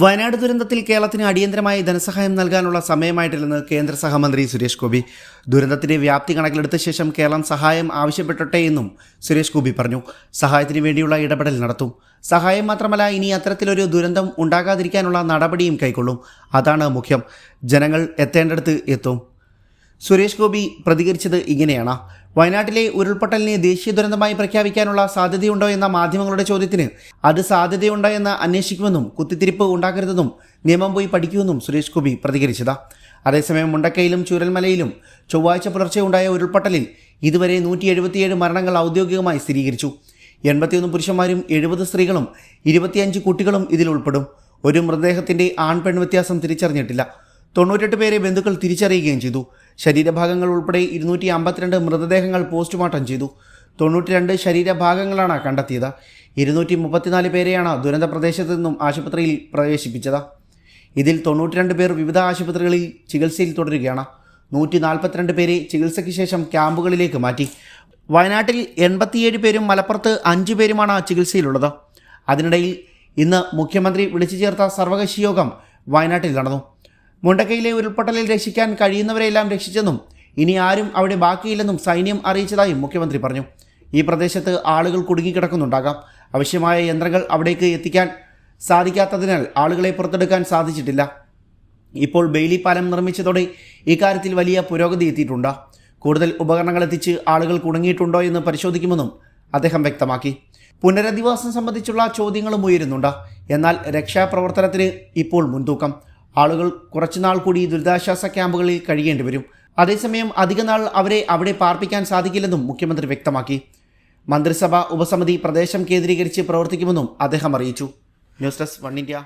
വയനാട് ദുരന്തത്തിൽ കേരളത്തിന് അടിയന്തരമായി ധനസഹായം നൽകാനുള്ള സമയമായിട്ടില്ലെന്ന് കേന്ദ്ര സഹമന്ത്രി സുരേഷ് ഗോപി. ദുരന്തത്തിന്റെ വ്യാപ്തി കണക്കിലെടുത്ത ശേഷം കേരളം സഹായം ആവശ്യപ്പെട്ടെ എന്നും സുരേഷ് ഗോപി പറഞ്ഞു. സഹായത്തിന് വേണ്ടിയുള്ള ഇടപെടൽ നടത്തും. സഹായം മാത്രമല്ല ഇനി അത്തരത്തിലൊരു ദുരന്തം ഉണ്ടാകാതിരിക്കാനുള്ള നടപടിയും കൈക്കൊള്ളും. അതാണ് മുഖ്യം. ജനങ്ങൾ എത്തേണ്ടടുത്ത് എത്തും. സുരേഷ് ഗോപി പ്രതികരിച്ചത് ഇങ്ങനെയാണ്. വയനാട്ടിലെ ഉരുൾപൊട്ടലിനെ ദേശീയ ദുരന്തമായി പ്രഖ്യാപിക്കാനുള്ള സാധ്യതയുണ്ടോ എന്ന മാധ്യമങ്ങളുടെ ചോദ്യത്തിന് അത് സാധ്യതയുണ്ടോ എന്ന് അന്വേഷിക്കുമെന്നും കുത്തിത്തിരിപ്പ് ഉണ്ടാക്കരുതെന്നും നിയമം പോയി പഠിക്കുമെന്നും സുരേഷ് ഗോപി പ്രതികരിച്ചത്. അതേസമയം മുണ്ടക്കയിലും ചൂരൽമലയിലും ചൊവ്വാഴ്ച പുലർച്ചെ ഉണ്ടായ ഉരുൾപൊട്ടലിൽ ഇതുവരെ നൂറ്റി എഴുപത്തിയേഴ് മരണങ്ങൾ ഔദ്യോഗികമായി സ്ഥിരീകരിച്ചു. എൺപത്തിയൊന്ന് പുരുഷന്മാരും എഴുപത് സ്ത്രീകളും ഇരുപത്തിയഞ്ച് കുട്ടികളും ഇതിൽ ഉൾപ്പെടും. ഒരു മൃതദേഹത്തിന്റെ ആൺ പെൺ വ്യത്യാസം തിരിച്ചറിഞ്ഞിട്ടില്ല. തൊണ്ണൂറ്റെട്ട് പേരെ ബന്ധുക്കൾ തിരിച്ചറിയുകയും ചെയ്തു. ശരീരഭാഗങ്ങൾ ഉൾപ്പെടെ ഇരുന്നൂറ്റി അമ്പത്തിരണ്ട് മൃതദേഹങ്ങൾ പോസ്റ്റ്മോർട്ടം ചെയ്തു. തൊണ്ണൂറ്റി രണ്ട് ശരീരഭാഗങ്ങളാണ് കണ്ടെത്തിയത്. ഇരുന്നൂറ്റി മുപ്പത്തിനാല് പേരെയാണ് ദുരന്ത പ്രദേശത്തു നിന്നും ആശുപത്രിയിൽ പ്രവേശിപ്പിച്ചത്. ഇതിൽ തൊണ്ണൂറ്റിരണ്ട് പേർ വിവിധ ആശുപത്രികളിൽ ചികിത്സയിൽ തുടരുകയാണ്. നൂറ്റി നാൽപ്പത്തിരണ്ട് പേരെ ചികിത്സയ്ക്ക് ശേഷം ക്യാമ്പുകളിലേക്ക് മാറ്റി. വയനാട്ടിൽ എൺപത്തിയേഴ് പേരും മലപ്പുറത്ത് അഞ്ച് പേരുമാണ് ചികിത്സയിലുള്ളത്. അതിനിടയിൽ ഇന്ന് മുഖ്യമന്ത്രി വിളിച്ചു ചേർത്ത സർവകക്ഷി യോഗം വയനാട്ടിൽ നടന്നു. മുണ്ടക്കയിലെ ഉരുൾപൊട്ടലിൽ രക്ഷിക്കാൻ കഴിയുന്നവരെയെല്ലാം രക്ഷിച്ചെന്നും ഇനി ആരും അവിടെ ബാക്കിയില്ലെന്നും സൈന്യം അറിയിച്ചതായും മുഖ്യമന്ത്രി പറഞ്ഞു. ഈ പ്രദേശത്ത് ആളുകൾ കുടുങ്ങിക്കിടക്കുന്നുണ്ടാകാം. ആവശ്യമായ യന്ത്രങ്ങൾ അവിടേക്ക് എത്തിക്കാൻ സാധിക്കാത്തതിനാൽ ആളുകളെ പുറത്തെടുക്കാൻ സാധിച്ചിട്ടില്ല. ഇപ്പോൾ ബെയിലി പാലം നിർമ്മിച്ചതോടെ ഇക്കാര്യത്തിൽ വലിയ പുരോഗതി എത്തിയിട്ടുണ്ട്. കൂടുതൽ ഉപകരണങ്ങൾ എത്തിച്ച് ആളുകൾ കുടുങ്ങിയിട്ടുണ്ടോ എന്ന് പരിശോധിക്കുമെന്നും അദ്ദേഹം വ്യക്തമാക്കി. പുനരധിവാസം സംബന്ധിച്ചുള്ള ചോദ്യങ്ങളും ഉയരുന്നുണ്ട്. എന്നാൽ രക്ഷാപ്രവർത്തനത്തിന് ഇപ്പോൾ മുൻതൂക്കം. ആളുകൾ കുറച്ചുനാൾ കൂടി ദുരിതാശ്വാസ ക്യാമ്പുകളിൽ കഴിയേണ്ടി വരും. അതേസമയം അധികനാൾ അവരെ അവിടെ പാർപ്പിക്കാൻ സാധിക്കില്ലെന്നും മുഖ്യമന്ത്രി വ്യക്തമാക്കി. മന്ത്രിസഭ ഉപസമിതി പ്രദേശം കേന്ദ്രീകരിച്ച് പ്രവർത്തിക്കുമെന്നും അദ്ദേഹം അറിയിച്ചു. News desk one India.